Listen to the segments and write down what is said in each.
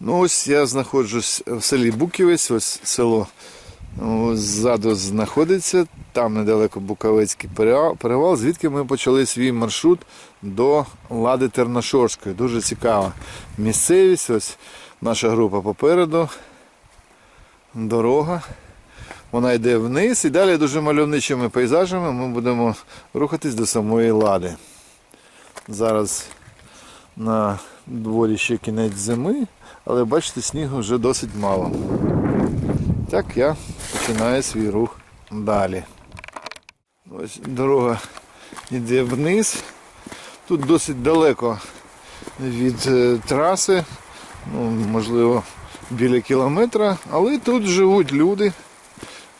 Ну ось я знаходжусь в селі Буківець, ось село ось ззаду знаходиться, там недалеко Буковецький перевал, звідки ми почали свій маршрут до Лади Терношорської. Дуже цікава місцевість. Ось наша група попереду, дорога. Вона йде вниз і далі дуже мальовничими пейзажами ми будемо рухатись до самої лади. Зараз на дворі ще кінець зими, але бачите, снігу вже досить мало. Так я починаю свій рух далі. Ось дорога йде вниз. Тут досить далеко від е, траси, ну, можливо, біля кілометра, але тут живуть люди.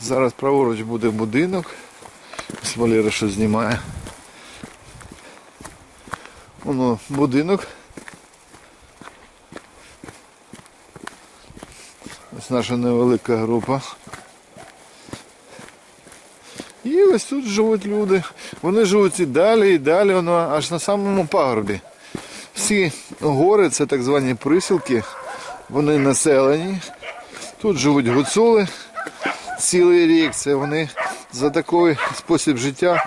Зараз праворуч буде будинок. Валера що знімає. Воно будинок. Ось наша невелика група. І ось тут живуть люди. Вони живуть і далі, і далі, воно аж на самому пагорбі. Всі гори це так звані присілки, вони населені. Тут живуть гуцули цілий рік. Це вони за такий спосіб життя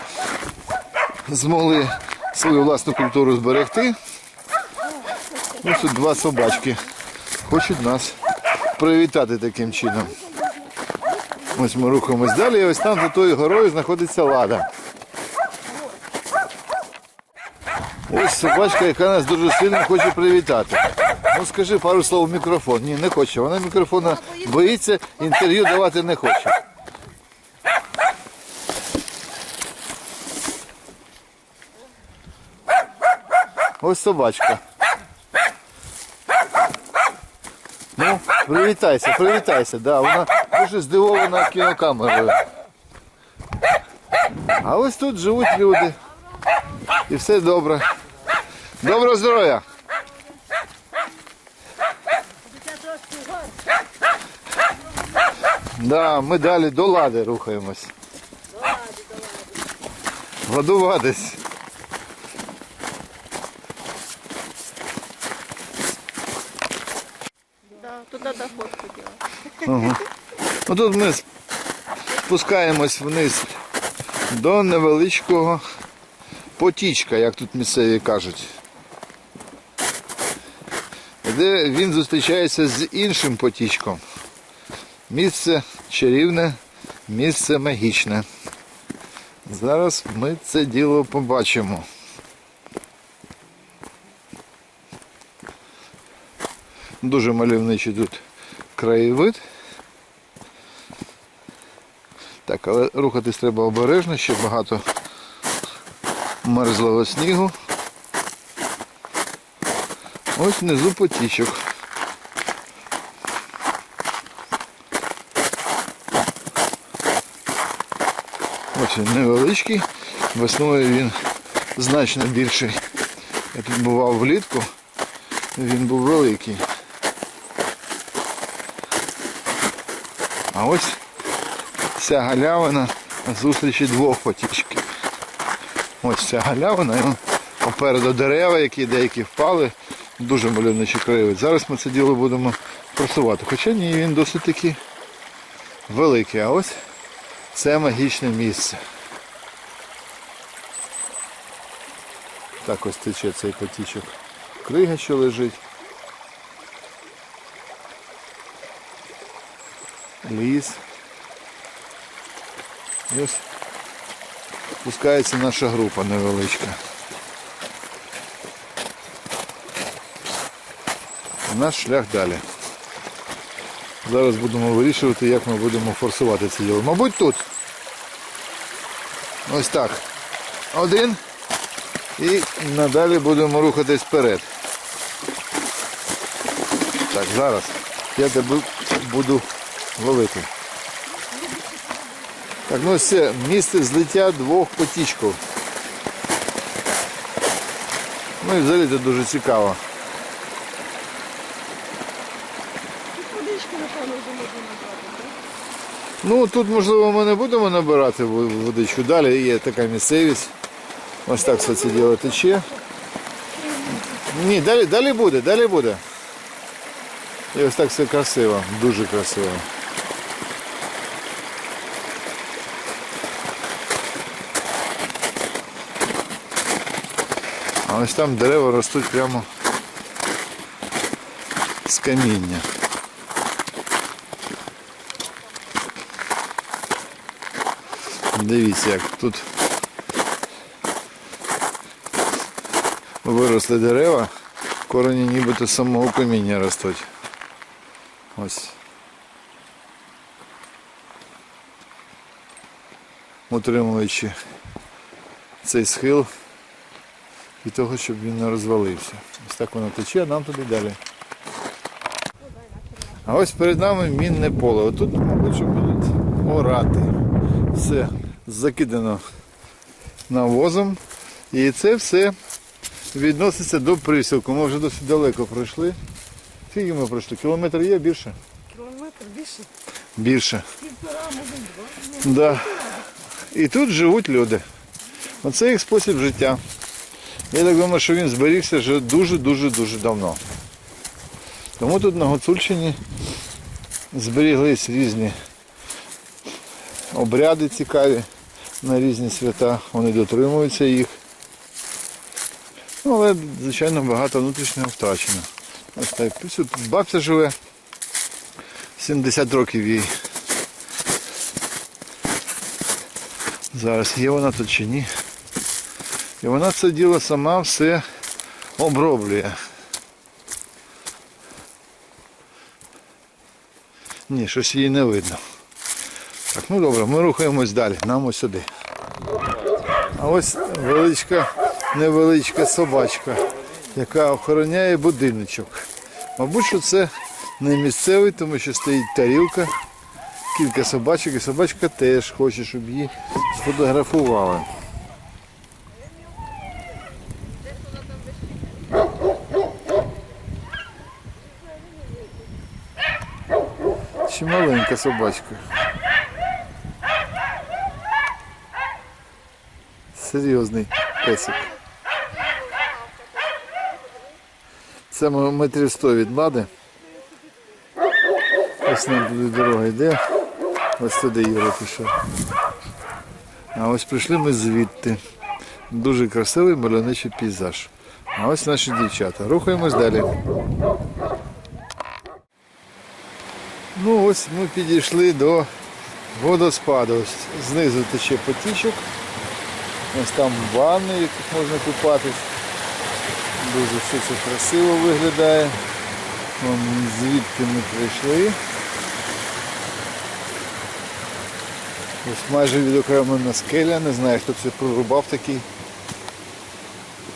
змогли свою власну культуру зберегти. Ось тут два собачки хочуть нас привітати таким чином. Ось ми рухаємось далі, і ось там за тою горою знаходиться лада. Ось собачка, яка нас дуже сильно хоче привітати. Ну скажи пару слов в мікрофон. Ні, не хоче. Вона мікрофона боїться, інтерв'ю давати не хоче. Ось собачка. Привітайся, привітайся. Да, вона дуже здивована кінокамерою. А ось тут живуть люди. І все добре. Доброго здоров'я! Да, ми далі до лади рухаємось. Годуватись. Делать. Ну тут ми спускаємось вниз до невеличкого потічка, як тут місцеві кажуть. Де він зустрічається з іншим потічком. Місце чарівне, місце магічне. Зараз ми це діло побачимо. Дуже мальовничий тут краєвид. Так, але рухатись треба обережно, ще багато мерзлого снігу. Ось внизу потічок. Ось він невеличкий, весною він значно більший. Я тут бував влітку, він був великий. А ось ця галявина зустрічі двох потічків. Ось ця галявина, і попереду дерева, які деякі впали. Дуже мальовничий краєвид. Зараз ми це діло будемо просувати. Хоча ні, він досить таки великий. А ось це магічне місце. Так ось тече цей потічок. Крига, що лежить. Ліс. І ось спускається наша група невеличка. Наш шлях далі. Зараз будемо вирішувати, як ми будемо форсувати це діло. Мабуть, тут. Ось так. Один. І надалі будемо рухатись вперед. Так, зараз я тебе буду ловити. Так, ну це місце злиття двох потічків. Ну і взагалі це дуже цікаво. Водички, напевно, вже можна набрати, так? Ну тут можливо ми не будемо набирати водичку. Далі є така місцевість. Ось так все це діло тече. Ні, далі, далі буде, далі буде. І ось так все красиво, дуже красиво. ось там дерева ростуть прямо з каміння. Дивіться, як тут виросли дерева, корені нібито з самого каміння ростуть. Ось. Утримуючи цей схил Від того, щоб він не розвалився. Ось так воно тече, а нам туди далі. А ось перед нами мінне поле. Отут, мабуть, що будуть орати. Все закидано навозом. І це все відноситься до присілку. Ми вже досить далеко пройшли. Скільки ми пройшли? Кілометр є більше? Кілометр більше. Більше. Півтора, може, два. Да. І тут живуть люди. Оце їх спосіб життя. Я так думаю, що він зберігся вже дуже-дуже-дуже давно. Тому тут на Гуцульщині зберіглись різні обряди цікаві на різні свята. Вони дотримуються їх. Ну, але, звичайно, багато внутрішнього втрачено. Ось так. Бабця живе 70 років їй. Зараз є вона тут чи ні. І вона це діло сама все оброблює. Ні, щось її не видно. Так, ну добре, ми рухаємось далі, нам ось сюди. А ось величка, невеличка собачка, яка охороняє будиночок. Мабуть, що це не місцевий, тому що стоїть тарілка, кілька собачок, і собачка теж хоче, щоб її сфотографували. Ще маленька собачка. Серйозний песик. Це метрів 100 від лади. Ось нам туди дорога йде. Ось туди Юра пішов. А ось прийшли ми звідти. Дуже красивий мальовничий пейзаж. А ось наші дівчата. Рухаємось далі. Ну ось ми підійшли до водоспаду. Знизу тече потічок. Ось там ванни, в яких можна купатись. Дуже все це красиво виглядає. Вон звідти ми прийшли. Ось майже відокремлена скеля, не знаю, хто це прорубав такий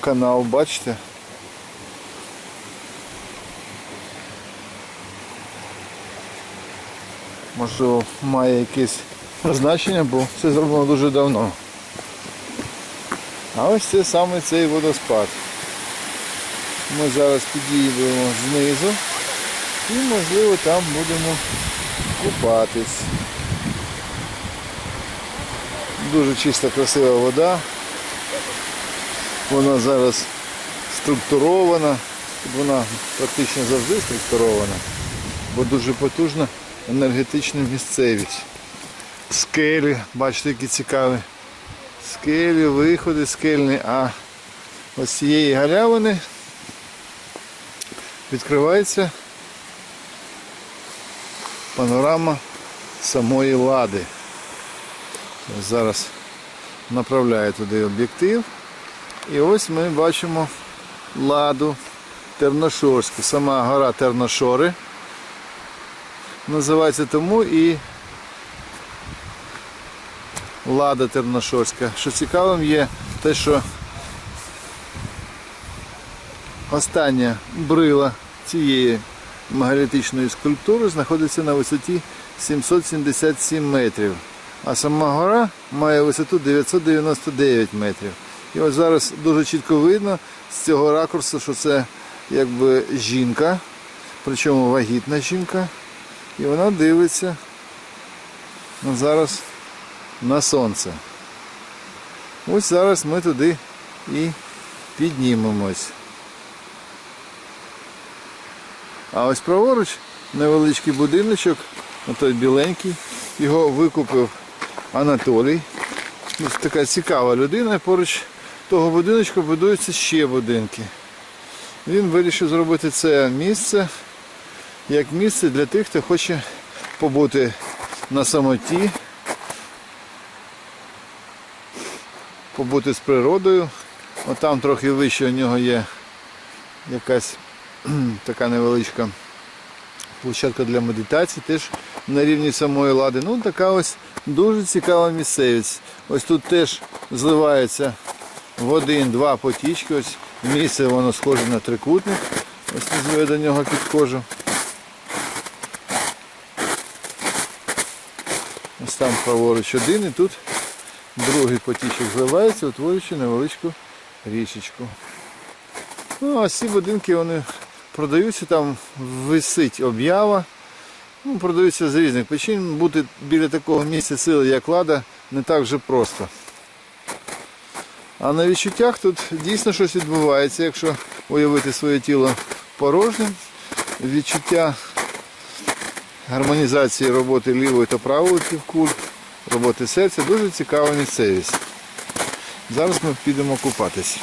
канал, бачите? Можливо, має якесь значення, бо це зроблено дуже давно. А ось це саме цей водоспад. Ми зараз підійдемо знизу і можливо там будемо купатись. Дуже чиста, красива вода. Вона зараз структурована. Вона практично завжди структурована, бо дуже потужна енергетична місцевість. Скелі, бачите, які цікаві. Скелі, виходи скельні, а ось цієї галявини відкривається панорама самої лади. Ось Зараз направляю туди об'єктив. І ось ми бачимо ладу Терношорську. Сама гора Терношори. Називається тому і Лада Терношорська. Що цікавим є те, що остання брила цієї мегалітичної скульптури знаходиться на висоті 777 метрів. А сама гора має висоту 999 метрів. І ось зараз дуже чітко видно з цього ракурсу, що це якби жінка, причому вагітна жінка. І вона дивиться ну, зараз на сонце. Ось зараз ми туди і піднімемось. А ось праворуч невеличкий будиночок, отой біленький, його викупив Анатолій. Ось така цікава людина. Поруч того будиночку будуються ще будинки. Він вирішив зробити це місце як місце для тих, хто хоче побути на самоті, побути з природою. Отам трохи вище у нього є якась така невеличка площадка для медитації, теж на рівні самої лади. Ну, така ось дуже цікава місцевість. Ось тут теж зливається в один-два потічки. Ось місце воно схоже на трикутник. Ось назву я до нього підходжу. Там праворуч один і тут другий потічок зливається, утворюючи невеличку річечку. Ну, а ці будинки вони продаються, там висить об'ява. Ну, продаються з різних причин. Бути біля такого місця сили, як лада, не так вже просто. А на відчуттях тут дійсно щось відбувається, якщо уявити своє тіло порожнім. Відчуття гармонізації роботи лівої та правої півкуль, роботи серця дуже цікава місцевість. Зараз ми підемо купатись.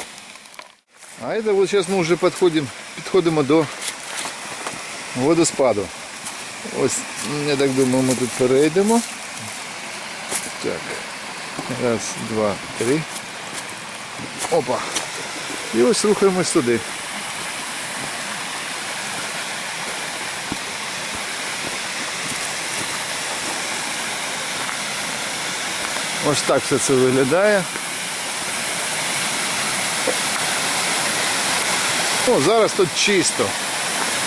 А это вот мы уже подходим, підходимо до водоспаду. Ось, я так думаю, ми тут перейдемо. Так. Раз, два, три. Опа. І ось рухаємось туди. Ось так все це виглядає. О, зараз тут чисто.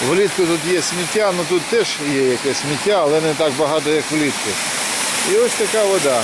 Влітку тут є сміття, ну тут теж є якесь сміття, але не так багато, як влітку. І ось така вода.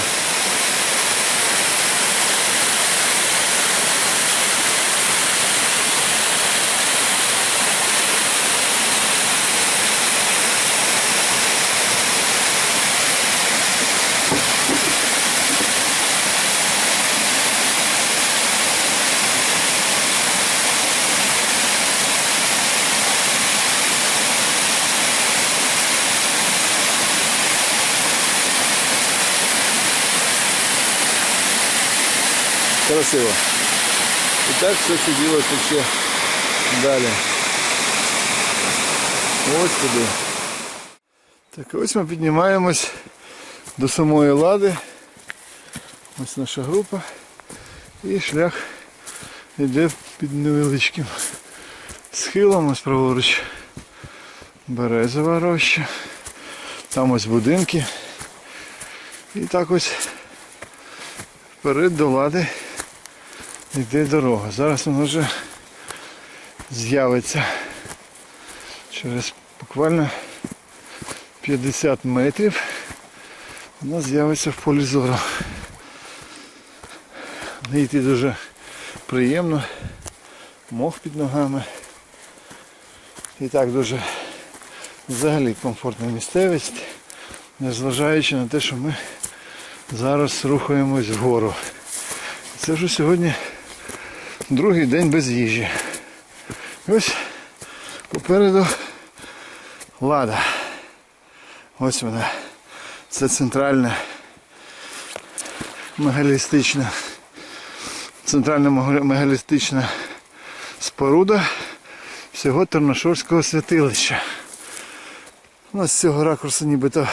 Красиво. І так все це діло тече далі. Ось туди. Так, ось ми піднімаємось до самої лади. Ось наша група. І шлях йде під невеличким схилом, ось праворуч березова роща. Там ось будинки. І так ось вперед до лади йде дорога. Зараз вона вже з'явиться через буквально 50 метрів. Вона з'явиться в полі зору. Не йти дуже приємно, мох під ногами. І так дуже взагалі комфортна місцевість, незважаючи на те, що ми зараз рухаємось вгору. Це вже сьогодні другий день без їжі. Ось попереду лада. Ось вона. Це центральна мегалістична центральна мегалістична споруда всього Терношорського святилища. У нас з цього ракурсу нібито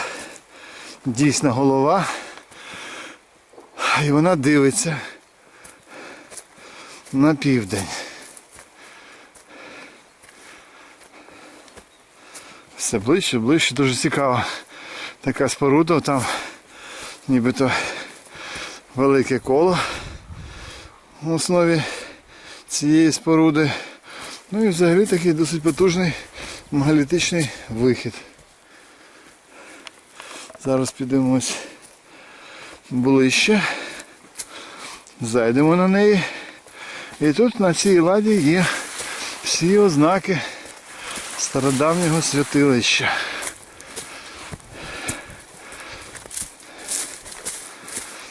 дійсна голова. І вона дивиться на південь. Все ближче, ближче, дуже цікава така споруда, там нібито велике коло в основі цієї споруди. Ну і взагалі такий досить потужний мегалітичний вихід. Зараз підемо ближче. Зайдемо на неї. І тут на цій ладі є всі ознаки стародавнього святилища.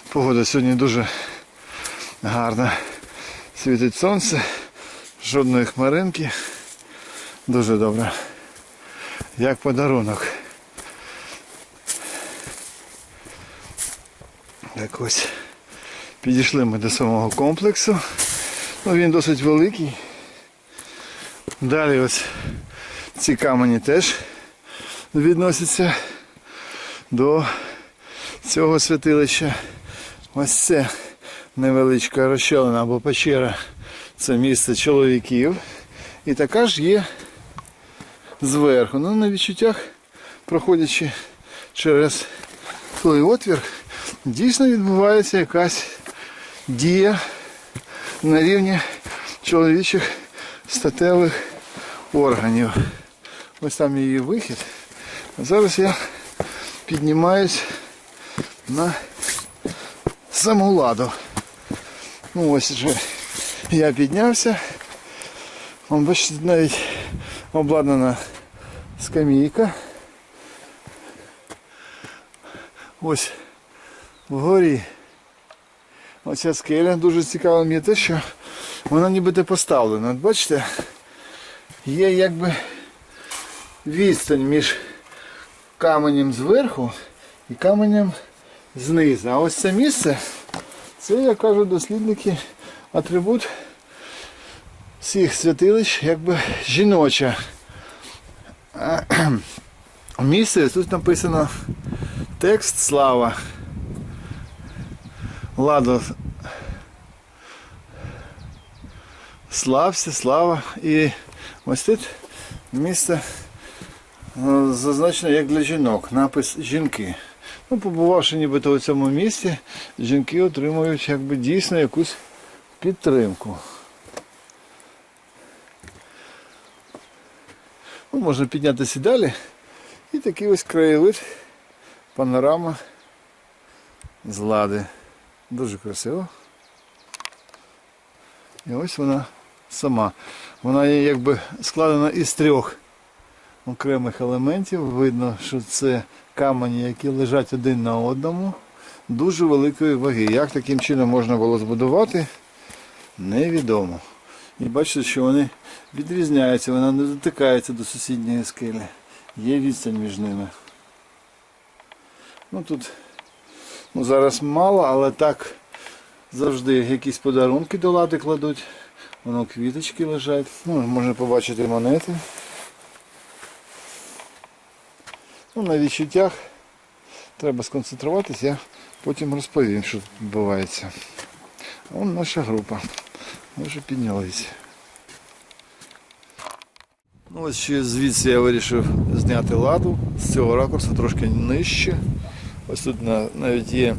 Погода сьогодні дуже гарна. Світить сонце, жодної хмаринки. Дуже добре. як подарунок. Так ось підійшли ми до самого комплексу. Ну, він досить великий. Далі ось ці камені теж відносяться до цього святилища. Ось це невеличка розщелина або печера. Це місце чоловіків. І така ж є зверху. Ну, на відчуттях, проходячи через той отвір, дійсно відбувається якась дія на рівні чоловічих статевих органів. Ось там її вихід. А зараз я піднімаюсь на саму ладу. Ну ось вже я піднявся. Вон, бачите, навіть обладнана скамійка. Ось вгорі. Оця скеля дуже цікава мені те, що вона нібито поставлена. От бачите, є якби відстань між каменем зверху і каменем знизу. А ось це місце, це, як кажуть дослідники, атрибут всіх святилищ, якби жіноче. Місце, тут написано текст слава. Ладо. Слався, слава. І ось тут місце е, зазначено як для жінок. Напис жінки. Ну, побувавши нібито у цьому місці, жінки отримують якби дійсно якусь підтримку. Ну, можна піднятися далі. І такий ось краєвид, панорама з лади. Дуже красиво. І ось вона сама. Вона є якби складена із трьох окремих елементів. Видно, що це камені, які лежать один на одному, дуже великої ваги. Як таким чином можна було збудувати, невідомо. І бачите, що вони відрізняються, вона не дотикається до сусідньої скелі. Є відстань між ними. Ну тут ну, зараз мало, але так завжди якісь подарунки до лади кладуть. Воно квіточки лежать. Ну, можна побачити монети. Ну, на відчуттях треба сконцентруватися, я потім розповім, що відбувається. А Вон наша група. Ми вже піднялися. Ну, ось звідси я вирішив зняти ладу з цього ракурсу трошки нижче. Ось тут на- навіть є